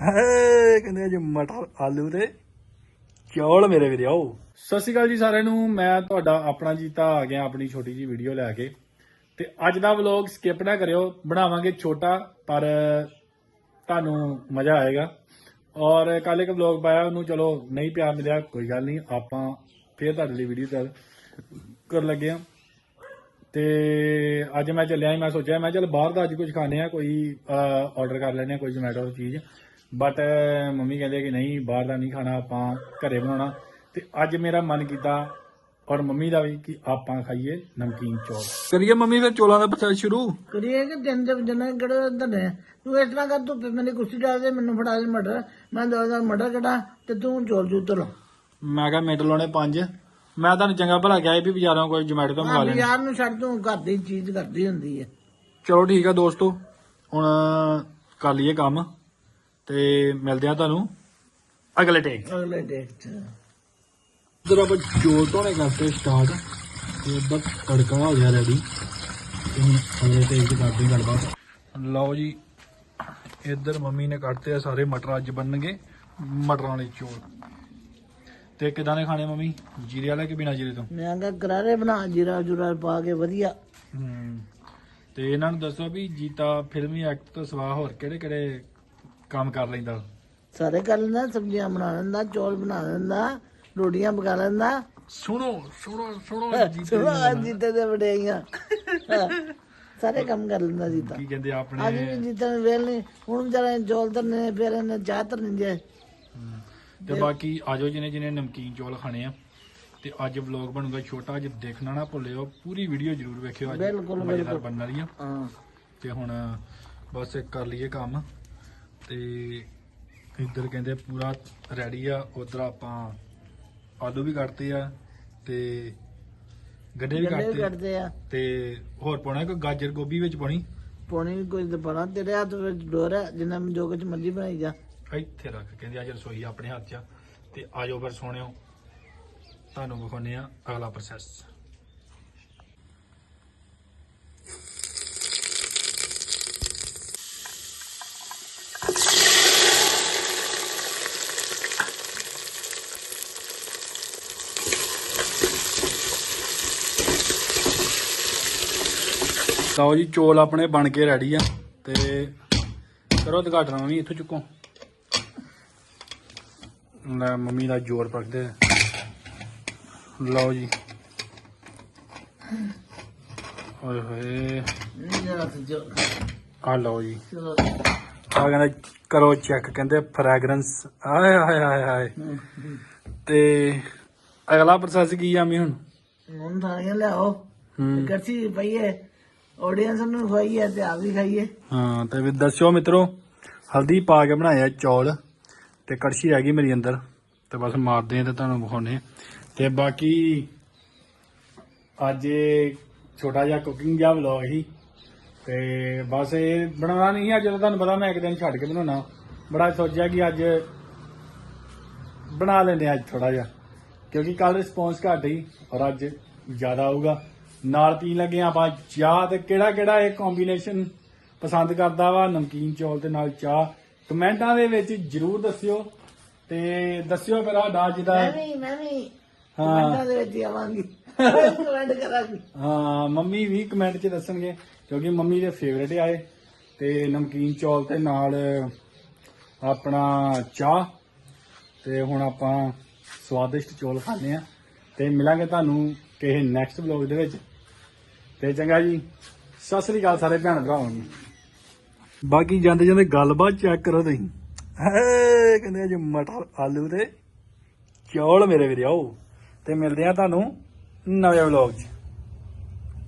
ਹੈ, ਕਹਿੰਦੇ ਅੱਜ ਮਟਰ ਆਲੂ ਤੇ ਚੌਲ ਮੇਰੇ ਵੀਰੇ, ਆਓ। ਸਤਿ ਸ਼੍ਰੀ ਅਕਾਲ ਜੀ ਸਾਰਿਆਂ ਨੂੰ, ਮੈਂ ਤੁਹਾਡਾ ਆਪਣਾ ਜੀਤਾ ਆ ਗਿਆ, ਆਪਣੀ ਛੋਟੀ ਜੀ ਵੀਡੀਓ ਲੈ ਕੇ। ਤੇ ਅੱਜ ਦਾ ਵਲੌਗ ਸਕਿਪ ਨਾ ਕਰਿਓ, ਬਣਾਵਾਂਗੇ ਛੋਟਾ, ਪਰ ਤੁਹਾਨੂੰ ਮਜ਼ਾ ਆਏਗਾ। ਔਰ ਕੱਲ ਇੱਕ ਵਲੌਗ ਪਾਇਆ, ਉਹਨੂੰ ਚਲੋ ਨਹੀਂ ਪਿਆਰ ਮਿਲਿਆ, ਕੋਈ ਗੱਲ ਨਹੀਂ, ਆਪਾਂ ਫੇਰ ਤੁਹਾਡੇ ਲਈ ਵੀਡੀਓ ਚੱਲ ਕਰ ਲੱਗੇ ਆ ਤੇ ਅੱਜ ਮੈਂ ਚੱਲਿਆ, ਮੈਂ ਸੋਚਿਆ, ਮੈਂ ਚੱਲ ਬਾਹਰ ਦਾ ਅੱਜ ਕੁਝ ਖਾਣੇ ਆ, ਕੋਈ ਆਰਡਰ ਕਰ ਲੈਣੇ ਆ ਕੋਈ ਜ਼ੋਮੈਟੋ ਚੀਜ਼। ਬਟ ਮੰਮੀ ਕਹਿੰਦੇ ਕਿ ਨਹੀਂ ਬਾਹਰ ਦਾ ਨਹੀਂ ਖਾਣਾ ਆਪਾਂ ਘਰੇ ਬਣਾਉਣਾ। ਤੇ ਅੱਜ ਮੇਰਾ ਮਨ ਕੀਤਾ ਔਰ ਮੰਮੀ ਦਾ ਵੀ ਕਿ ਆਪਾਂ ਖਾਈਏ ਨਮਕੀਨ ਚੌਲ। ਕਰੀਏ ਮੰਮੀ ਫਿਰ ਚੋਲਾਂ ਦਾ ਪ੍ਰੋਸੈਸ ਸ਼ੁਰੂ? ਕਰੀਏ ਕਿ ਦਿਨ ਦੇ ਜਨਾ ਕਿਹੜੇ ਅੰਦਰ ਨੇ ਤੂੰ ਇਸ ਤਰ੍ਹਾਂ ਕਰ ਤੂੰ ਮੈਨੂੰ ਕੁਰਸੀ ਡਾਲ ਦੇ ਮੈਨੂੰ ਫੜਾ ਦੇ ਮਟਰ। ਮੈਂ ਦੋ ਮਟਰ ਕਢਾ ਤੇ ਤੂੰ ਚੋਲ ਜੂ ਤਰ ਮੈਂ ਕਿਹਾ ਮਿੰਟ ਲਾਉਣੇ ਪੰਜ। ਮੈਂ ਤੁਹਾਨੂੰ ਚੰਗਾ ਭਲਾ ਕਿਹਾ ਵੀ ਬਾਜ਼ਾਰੋਂ ਕੋਈ ਜ਼ੋਮੈਟੋ ਤੋਂ ਮੰਗਾ ਲੈਣਾ। ਯਾਰ ਨੂੰ ਛੱਡ ਤੂੰ ਘਰ ਦੀ ਚੀਜ਼ ਕਰਦੀ ਹੁੰਦੀ ਹੈ ਚਲੋ ਠੀਕ ਆ ਦੋਸਤੋ ਹੁਣ ਕਰ ਲਈਏ ਕੰਮ। ਤੇ ਮਿਲਦੇ ਆ ਤੁਹਾਨੂੰ ਅਗਲੇ ਟੇਕ ਅਗਲੇ ਡੇਟ ਚ। ਜਦੋਂ ਆਪਾਂ ਚੋਲ ਧੋਣੇ ਕਰਤੇ ਸਟਾਰਟ ਤੇ ਬਸ ਤੜਕਾ ਹੋ ਗਿਆ ਰੈਡੀ ਤੇ ਹੁਣ ਅਗਲੇ ਤੇਲ ਤੇ ਕਰਦੇ ਹਾਂ ਗੱਲਬਾਤ। ਲਓ ਜੀ ਇੱਧਰ ਮੰਮੀ ਨੇ ਕੱਟਤੇ ਆ ਸਾਰੇ ਮਟਰ ਅੱਜ ਬਣਨਗੇ ਮਟਰਾਂ ਵਾਲੇ ਚੋਲ। ਤੇ ਕਿਦਾਂ ਦੇ ਖਾਣੇ ਮੰਮੀ? ਜੀਰੇ ਵਾਲੇ ਕਿ ਬਿਨਾ ਜੀਰੇ ਤੋਂ? ਮੈਂ ਕਿਹਾ ਕਰਾਰੇ ਬਣਾ ਜੀਰਾ ਜੁਰਾ ਪਾ ਕੇ ਵਧੀਆ। ਹੂੰ। ਤੇ ਇਹਨਾਂ ਨੂੰ ਦੱਸੋ ਵੀ ਜੀਤਾ ਫਿਲਮੀ ਐਕਟ ਤੋਂ ਸਿਵਾ ਹੋਰ ਕਿਹੜੇ ਕਿਹੜੇ ਕੰਮ ਕਰ ਲੈਂਦਾ। ਸਾਰੇ ਕਰ ਲੈਂਦਾ ਸਬਜ਼ੀਆਂ ਬਣਾ ਲੈਂਦਾ ਚੌਲ ਬਣਾ ਲੈਂਦਾ ਰੋਟੀਆਂ ਪਕਾ ਲੈਂਦਾ। ਸੁਣੋ ਸੁਣੋ ਸੁਣੋ ਜੀਤੇ ਸੁਣਾ ਜੀਤੇ ਦੇ ਵਡਿਆਈਆਂ। ਸਾਰੇ ਕੰਮ ਕਰ ਲੈਂਦਾ ਜੀਤਾ ਕੀ ਕਹਿੰਦੇ ਅੱਜ ਆਪਣੇ ਵੀ ਜੀਤਾ ਨੂੰ ਵੇਲ ਨਹੀਂ ਹੁਣ ਜਰਾ ਚੌਲ ਤਰਨੇ ਨੇ, ਫਿਰ ਇਹਨੇ ਚਾਹ ਤਰਨੀ ਜੇ। ਹਮ, ਤੇ ਬਾਕੀ ਆਜੋ ਜਿਹਨੇ ਜਿਹਨੇ ਨਮਕੀਨ ਚੌਲ ਖਾਣੇ ਆ ਤੇ ਅੱਜ ਵਲੌਗ ਬਣੂਗਾ ਛੋਟਾ ਅੱਜ ਦੇਖਣਾ ਨਾ ਭੁੱਲਿਓ ਪੂਰੀ ਵੀਡੀਓ ਜ਼ਰੂਰ ਵੇਖਿਓ ਅੱਜ ਬਿਲਕੁਲ, ਮਜ਼ੇਦਾਰ ਬਿਲਕੁਲ। ਬਣਨ ਵਾਲੀ ਆ। ਹਾਂ। ਤੇ ਹੁਣ ਬਸ ਕਰ ਲਈਏ ਕੰਮ। ਤੇ ਇੱਧਰ ਕਹਿੰਦੇ ਪੂਰਾ ਰੈਡੀ ਆ ਉਧਰ ਆਪਾਂ ਆਲੂ ਵੀ ਕੱਟਤੇ ਆ ਤੇ ਗੱਡੇ ਵੀ ਕੱਢਦੇ ਆ। ਤੇ ਹੋਰ ਪਾਉਣਾ ਕੋਈ ਗਾਜਰ ਗੋਭੀ ਵਿੱਚ ਪਾਉਣੀ? ਪੌਣੀ ਵੀ ਕੁਝ ਤੇ ਬਣਾ ਤੇਰੇ ਹੱਥ ਵਿੱਚ ਡੋਰ ਜਿੰਨਾ ਜੋ ਕੁਝ ਮਰਜ਼ੀ ਬਣਾਈ ਜਾ। ਇੱਥੇ ਰੱਖ ਕਹਿੰਦੇ ਅੱਜ ਰਸੋਈ ਆਪਣੇ ਹੱਥ 'ਚ ਤੇ ਆਜੋ ਫਿਰ ਸੋਹਣਿਓ। ਤੁਹਾਨੂੰ ਵਿਖਾਉਂਦੇ ਆ ਅਗਲਾ ਪ੍ਰੋਸੈਸ ਲਓ ਜੀ ਚੋਲ ਆਪਣੇ ਬਣ ਕੇ ਰੈਡੀ ਆ ਤੇ ਕਰੋ ਉਦਘਾਟਨ ਵੀ ਇੱਥੋਂ ਚੁੱਕੋ। ਲੈ ਮੰਮੀ ਦਾ ਜ਼ੋਰ ਪਕਦੇ ਲਓ ਜੀ। ਓਏ ਹੋਏ। ਆ ਲਓ ਜੀ। ਆ ਕਹਿੰਦਾ ਕਰੋ ਚੈੱਕ ਕਹਿੰਦੇ ਫ੍ਰੈਗਰੈਂਸ ਆਏ ਹਾਏ ਹਾਏ ਹਾਏ ਤੇ ਅਗਲਾ ਪ੍ਰੋਸੈਸ ਕੀ ਆ ਮੀ ਹੁਣ? ਹੁਣ ਥਾਣੀਆਂ ਲਿਆਓ। ਕੱਚੀ ਪਈਏ ਆਡੀਅנס ਨੂੰ ਖਵਾਈਏ ਤੇ ਆਪ ਵੀ ਖਾਈਏ। ਹਾਂ, ਤੇ ਵੀ ਦੱਸਿਓ ਮਿੱਤਰੋ, ਹਲਦੀ ਪਾ ਕੇ ਬਣਾਇਆ ਚੌਲ ਤੇ ਕੜਛੀ ਰਹਿ ਗਈ ਮੇਰੀ ਅੰਦਰ, ਤੇ ਬਸ ਮਾਰਦੇ ਆ ਤੇ ਤੁਹਾਨੂੰ ਵਿਖਾਉਣੇ ਤੇ ਬਾਕੀ ਅੱਜ ਇਹ ਛੋਟਾ ਜਿਹਾ ਕੁਕਿੰਗ ਜਿਹਾ ਵਲੌਗ ਸੀ, ਤੇ ਬਸ ਇਹ ਬਣਾਉਣਾ ਨਹੀਂ ਅੱਜ ਤਾਂ ਤੁਹਾਨੂੰ ਪਤਾ ਮੈਂ ਇੱਕ ਦਿਨ ਛੱਡ ਕੇ ਬਣਾਉਣਾ। ਬੜਾ ਸੋਚਿਆ ਕਿ ਅੱਜ ਬਣਾ ਲੈਂਦੇ ਅੱਜ ਥੋੜਾ ਜਿਹਾ, ਕਿਉਂਕਿ ਕੱਲ ਰਿਸਪੌਂਸ ਘੱਟ ਸੀ ਔਰ ਅੱਜ ਜ਼ਿਆਦਾ ਆਊਗਾ। ਨਾਲ ਪੀਣ ਲੱਗੇ ਆਪਾਂ ਚਾਹ ਤੇ ਕਿਹੜਾ ਕਿਹੜਾ ਇਹ ਕੰਬੀਨੇਸ਼ਨ ਪਸੰਦ ਕਰਦਾ ਵਾ? ਨਮਕੀਨ ਚੌਲ ਤੇ ਨਾਲ ਚਾਹ। ਕਮੈਂਟਾਂ ਦੇ ਵਿੱਚ ਜਰੂਰ ਦੱਸਿਓ ਤੇ ਦੱਸਿਓ ਫਿਰ ਸਾਡਾ ਅੱਜ ਦਾ ਮੈਂ ਵੀ ਮੈਂ ਵੀ ਹਾਂ। ਕਮੈਂਟਾਂ ਦੇ ਵਿੱਚ ਹੀ ਆਵਾਂਗੀ। ਕਮੈਂਟ ਕਰਾਂਗੀ। ਹਾਂ ਮੰਮੀ ਵੀ ਕਮੈਂਟ 'ਚ ਦੱਸਣਗੇ ਕਿਉਂਕਿ ਮੰਮੀ ਦੇ ਫੇਵਰੇਟ ਆਏ ਤੇ ਨਮਕੀਨ ਚੌਲ ਤੇ ਨਾਲ ਆਪਣਾ ਚਾਹ ਤੇ ਹੁਣ ਆਪਾਂ ਸਵਾਦਿਸ਼ਟ ਚੌਲ ਖਾਣੇ ਆ ਤੇ ਮਿਲਾਂਗੇ ਤੁਹਾਨੂੰ ਕਿਸੇ ਨੈਕਸਟ ਵਲੌਗ ਦੇ ਵਿੱਚ। ਤੇ ਚੰਗਾ ਜੀ। ਸਤਿ ਸ੍ਰੀ ਅਕਾਲ ਸਾਰੇ ਭੈਣ ਭਰਾਵਾਂ ਨੂੰ। ਬਾਕੀ ਜਾਂਦੇ ਜਾਂਦੇ ਗੱਲਬਾਤ ਚੈੱਕ ਕਰੋ ਤੁਸੀਂ। ਹੈ, ਕਹਿੰਦੇ ਅੱਜ ਮਟਰ ਆਲੂ ਤੇ ਚੌਲ ਮੇਰੇ ਵੀਰੇ, ਆਓ। ਤੇ ਮਿਲਦੇ ਆ ਤੁਹਾਨੂੰ ਨਵੇਂ ਵਲੌਗ 'ਚ।